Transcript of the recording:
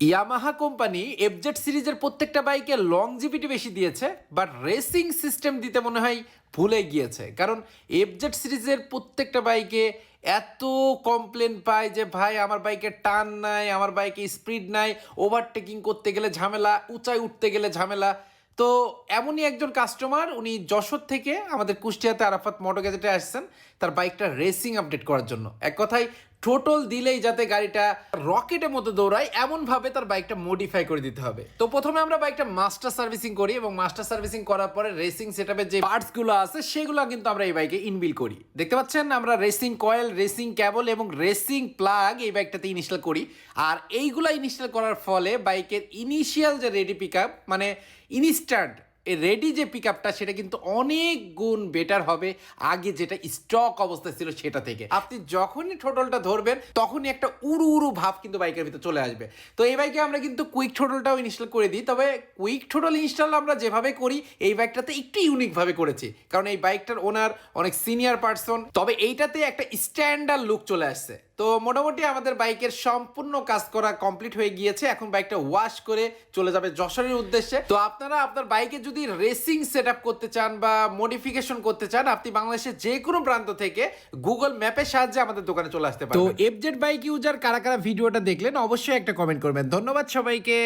Yamaha company FZ সিরিজের প্রত্যেকটা বাইকে লংজিভিটি বেশি দিয়েছে বাট রেসিং সিস্টেম দিতে মনে হয় ভুলে গিয়েছে। কারণ এফজেড সিরিজের প্রত্যেকটা বাইকে এত কমপ্লেন পায় যে, ভাই, আমার বাইকে টান নাই, আমার বাইকে স্পিড নাই ওভারটেকিং করতে গেলে ঝামেলা উঁচাই উঠতে গেলে ঝামেলা। তো এমনই একজন কাস্টমার উনি যশোর থেকে আমাদের কুষ্টিয়াতে আরাফাত মোটর গ্যাজেটে আসছেন, তার বাইকটা রেসিং আপডেট করার জন্য। এক কথায় টোটাল দিলেই যাতে গাড়িটা রকেটের মতো দৌড়ায়, এমনভাবে তার বাইকটা মডিফাই করে দিতে হবে। তো প্রথমে আমরা বাইকটা মাস্টার সার্ভিসিং করি এবং মাস্টার সার্ভিসিং করার পরে রেসিং সেটআপের যে পার্টসগুলো আছে, সেগুলো কিন্তু আমরা এই বাইকে ইনবিল করি। দেখতে পাচ্ছেন, আমরা রেসিং কয়েল রেসিং ক্যাবল এবং রেসিং প্লাগ এই বাইকটাতে ইনস্টল করি। আর এইগুলা ইনস্টল করার ফলে বাইকের ইনিশিয়াল যে রেডি পিক মানে ইনস্ট্যান্ট রেডি যে পিক আপটা সেটা কিন্তু অনেক গুণ বেটার হবে আগে যেটা স্টক অবস্থায় ছিল সেটা থেকে। আপনি যখনই ঠোঁটলটা ধরবেন, তখনই একটা উড়ু উড়ু ভাব কিন্তু বাইকের ভিতরে চলে আসবে। তো এই বাইকে আমরা কিন্তু কুইক ঠোঁটলটাও ইনস্টল করে দিই, তবে কুইক ঠোঁটল ইনস্টল আমরা যেভাবে করি, এই বাইকটাতে একটু ইউনিকভাবে করেছি। কারণ এই বাইকটার ওনার অনেক সিনিয়র পার্সন তবে এইটাতে একটা স্ট্যান্ডার্ড লুক চলে আসছে। তো মোটামুটি আমাদের বাইকের সম্পূর্ণ কাজ করা কমপ্লিট হয়ে গিয়েছে। এখন বাইকটা ওয়াশ করে চলে যাবে যশোরের উদ্দেশ্যে। তো আপনারা আপনার বাইকে যদি রেসিং সেট করতে চান বা মডিফিকেশন করতে চান আপনি বাংলাদেশের যে কোনো প্রান্ত থেকে গুগল ম্যাপের সাহায্যে আমাদের দোকানে চলে আসতে পারেন তো এফজেড বাইক ইউজার কারা কারা ভিডিওটা দেখলেন অবশ্যই একটা কমেন্ট করবেন। ধন্যবাদ সবাইকে।